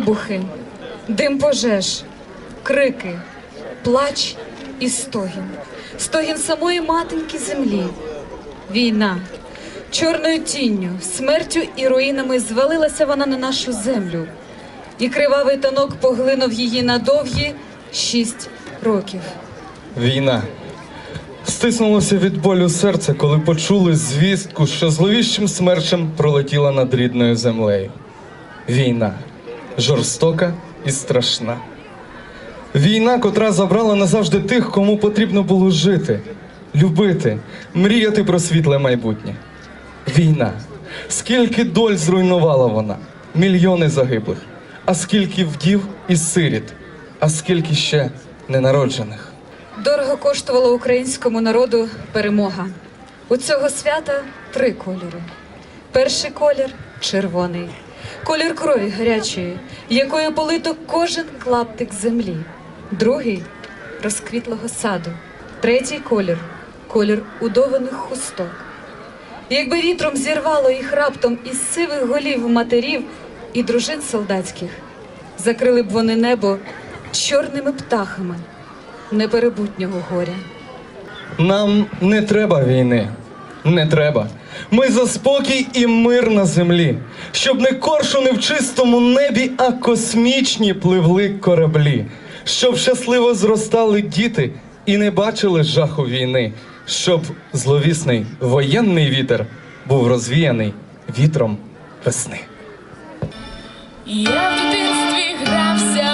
Вибухи, дим пожеж, крики, плач і стогін. Стогін самої матінки землі. Війна. Чорною тінню, смертю і руїнами звалилася вона на нашу землю. І кривавий танок поглинув її на довгі шість років. Війна. Стиснулося від болю серце, коли почули звістку, що зловіщим смерчем пролетіла над рідною землею. Війна жорстока і страшна. Війна, котра забрала назавжди тих, кому потрібно було жити, любити, мріяти про світле майбутнє. Війна. Скільки доль зруйнувала вона, мільйони загиблих, а скільки вдів і сиріт, а скільки ще ненароджених. Дорого коштувала українському народу перемога. У цього свята три кольори. Перший колір червоний, колір крові гарячої, якою полито кожен клаптик землі. Другий розквітлого саду. Третій колір колір удованих хусток. Якби вітром зірвало їх раптом із сивих голів матерів і дружин солдатських, закрили б вони небо чорними птахами неперебутнього горя. Нам не треба війни. Не треба. Ми за спокій і мир на землі, щоб не коршуни в чистому небі, а космічні пливли кораблі, щоб щасливо зростали діти і не бачили жаху війни, щоб зловісний воєнний вітер був розвіяний вітром весни. Я в дитинстві грався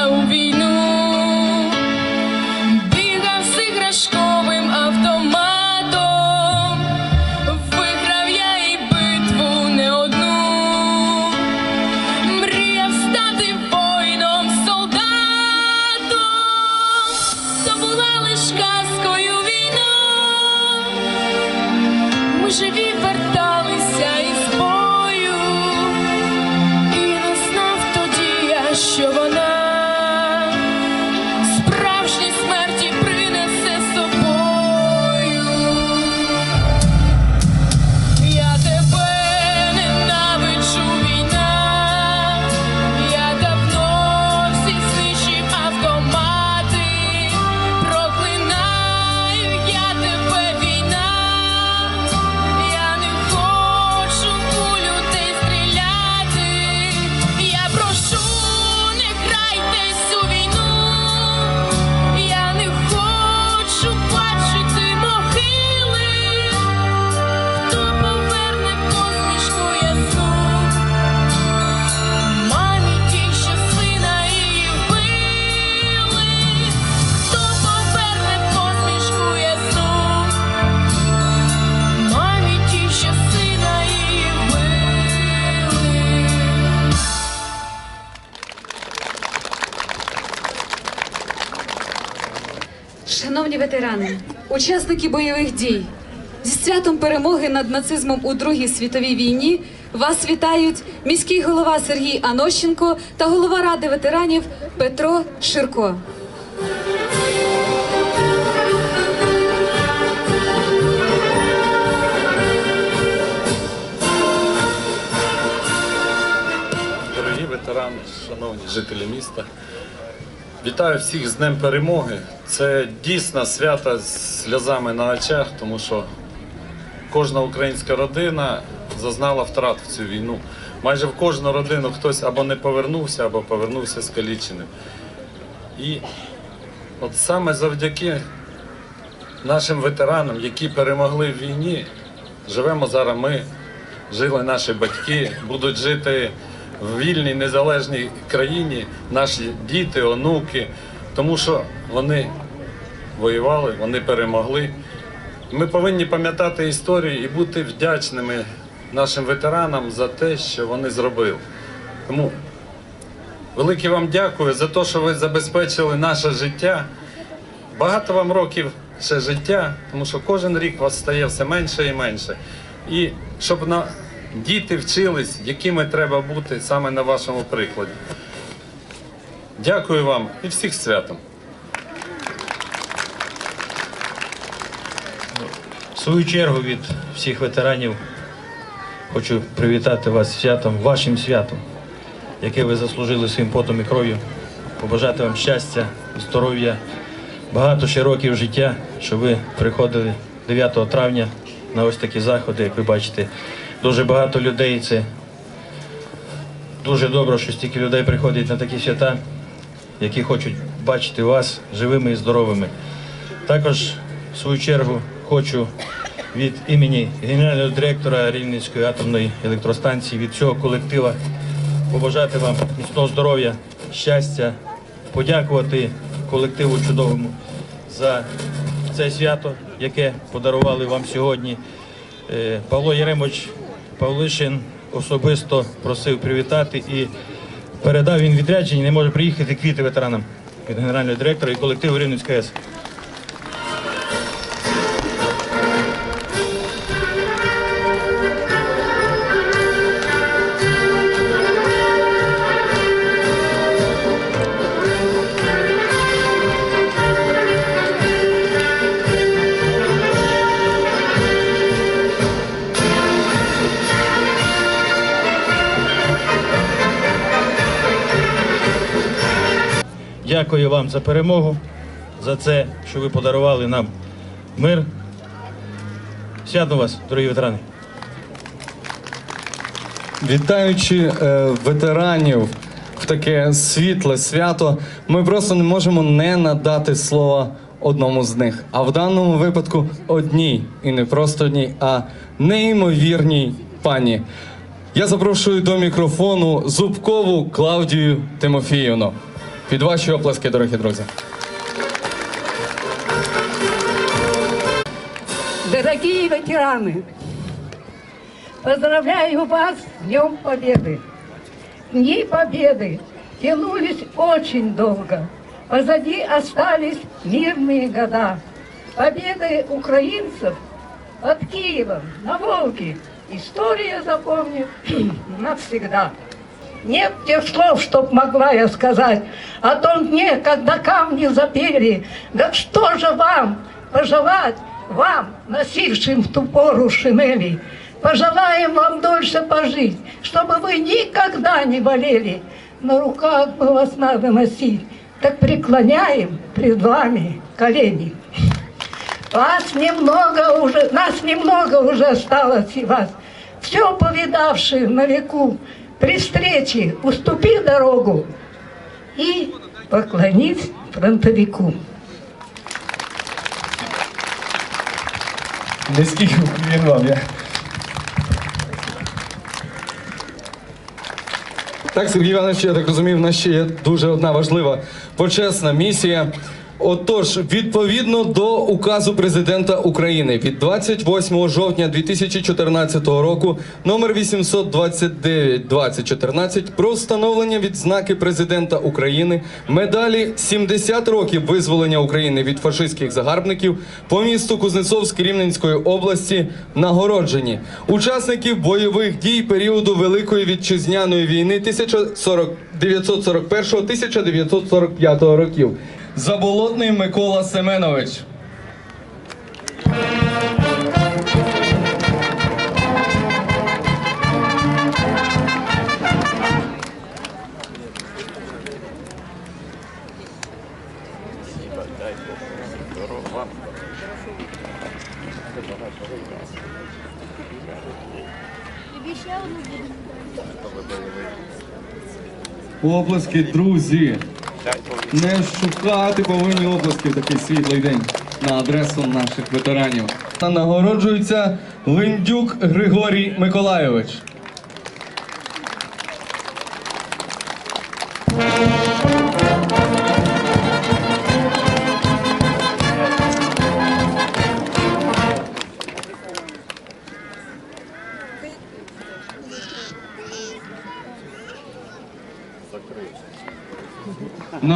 Шановні ветерани, учасники бойових дій, зі святом перемоги над нацизмом у Другій світовій війні вас вітають міський голова Сергій Анощенко та голова ради ветеранів Петро Ширко. Дорогі ветерани, шановні жителі міста, вітаю всіх з Днем Перемоги. Це дійсно свято з сльозами на очах, тому що кожна українська родина зазнала втрат в цю війну. Майже в кожну родину хтось або не повернувся, або повернувся скаліченим. І от саме завдяки нашим ветеранам, які перемогли в війні, живемо зараз ми, жили наші батьки, будуть жити в вільній незалежній країні наші діти, онуки, тому що вони воювали, вони перемогли. Ми повинні пам'ятати історію і бути вдячними нашим ветеранам за те, що вони зробили. Тому велике вам дякую за те, що ви забезпечили наше життя. Багато вам років ще життя, тому що кожен рік вас стає все менше і менше. І щоб на діти вчились, якими треба бути саме на вашому прикладі. Дякую вам і всіх святом. В свою чергу від всіх ветеранів хочу привітати вас святом, вашим святом. яке ви заслужили своїм потом і кров'ю. Побажати вам щастя, здоров'я, багато ще років життя, щоб ви приходили 9 травня на ось такі заходи, як ви бачите. Дуже багато людей. Це дуже добре, що стільки людей приходять на такі свята, які хочуть бачити вас живими і здоровими. Також, в свою чергу, хочу від імені генерального директора Рівненської атомної електростанції, від всього колектива побажати вам міцного здоров'я, щастя, подякувати колективу чудовому за це свято, яке подарували вам сьогодні. Е, Павло Єремович Павлишин особисто просив привітати і передав він відрядження, не може приїхати квіти ветеранам від генерального директора і колективу Рівненської АЕС. Дякую вам за перемогу, за це, що ви подарували нам мир. Свято вас, дорогі ветерани. Вітаючи е, ветеранів в таке світле свято, ми просто не можемо не надати слова одному з них. А в даному випадку одній, і не просто одній, а неймовірній пані. Я запрошую до мікрофону Зубкову Клавдію Тимофіївну. Під ваші оплески, дорогі друзі. Дорогие ветераны, поздравляю вас с Днем Победы. Дни Победы тянулись очень долго. Позади остались мирные года. Победы украинцев под Киевом, на Волге. История запомнит навсегда. Нет тех слов, чтоб могла я сказать о том дне, когда камни запели. Да что же вам пожелать, вам, носившим в ту пору шинели? Пожелаем вам дольше пожить, чтобы вы никогда не болели. На руках мы вас надо носить, так преклоняем пред вами колени. Вас немного уже, нас немного уже осталось и вас. Все повидавшие на веку, при встрече уступи дорогу и поклонись фронтовику. Низький уклін вам. Я... Так, Сергій Іванович, я так розумію, в нас ще є дуже одна важлива почесна місія. Отож, відповідно до указу президента України від 28 жовтня 2014 року, номер 829 2014 про встановлення відзнаки президента України, медалі 70 років визволення України від фашистських загарбників по місту Кузнецовськ Рівненської області нагороджені учасників бойових дій періоду Великої вітчизняної війни 1941-1945 років. Заболотний Микола Семенович. Оплески, друзі. Не шукати повинні області в такий світлий день на адресу наших ветеранів. Нагороджується Линдюк Григорій Миколайович.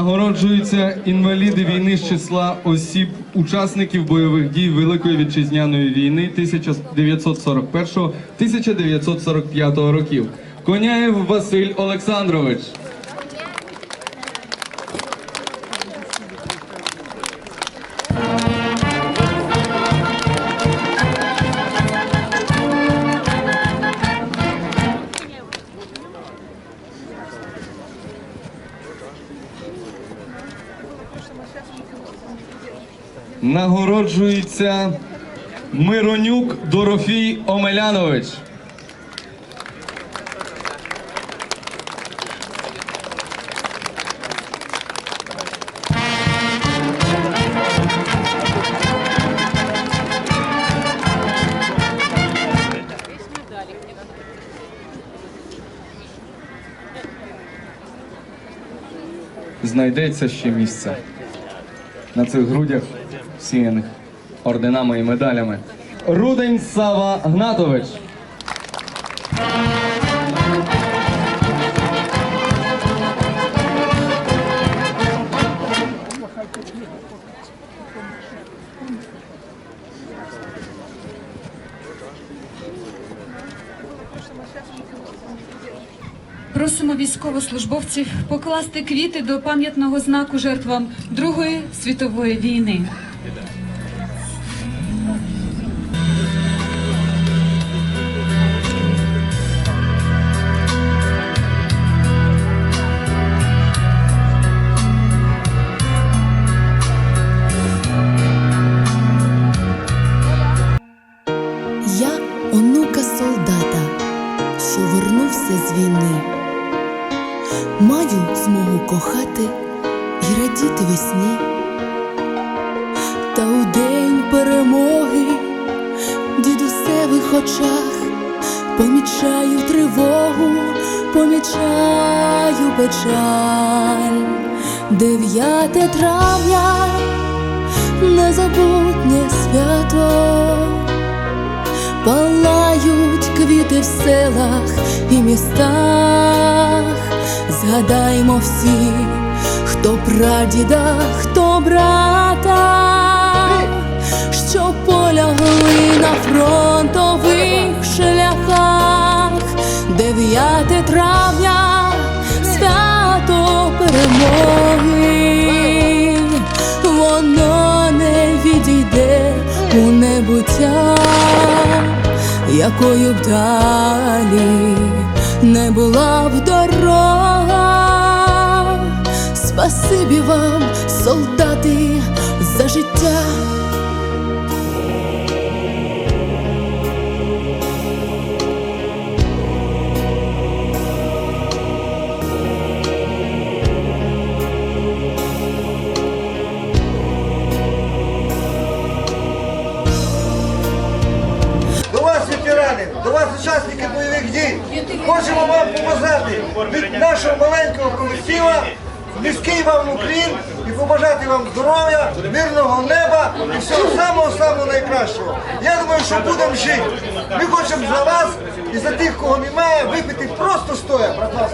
Нагороджуються інваліди війни з числа осіб, учасників бойових дій Великої вітчизняної війни 1941-1945 років. Коняєв Василь Олександрович. Нагороджується Миронюк Дорофій Омелянович. Знайдеться ще місце на цих грудях, сіяних орденами і медалями. Рудень Сава Гнатович. Просимо військовослужбовців покласти квіти до пам'ятного знаку жертвам Другої світової війни. Помічаю печаль. 9 травня незабутнє свято. Палають квіти в селах і містах, згадаймо всі, хто прадіда, хто брата, що полягли на фронтових шляхах, 9 травня, свято перемоги, воно не відійде у небуття, якою б далі не була б дорога. Спасибі вам, солдати, за життя. Всі вам Україн, і побажати вам здоров'я, мирного неба і всього самого-самого найкращого. Я думаю, що будемо жити. Ми хочемо за вас і за тих, кого немає, випити просто стоя, братва.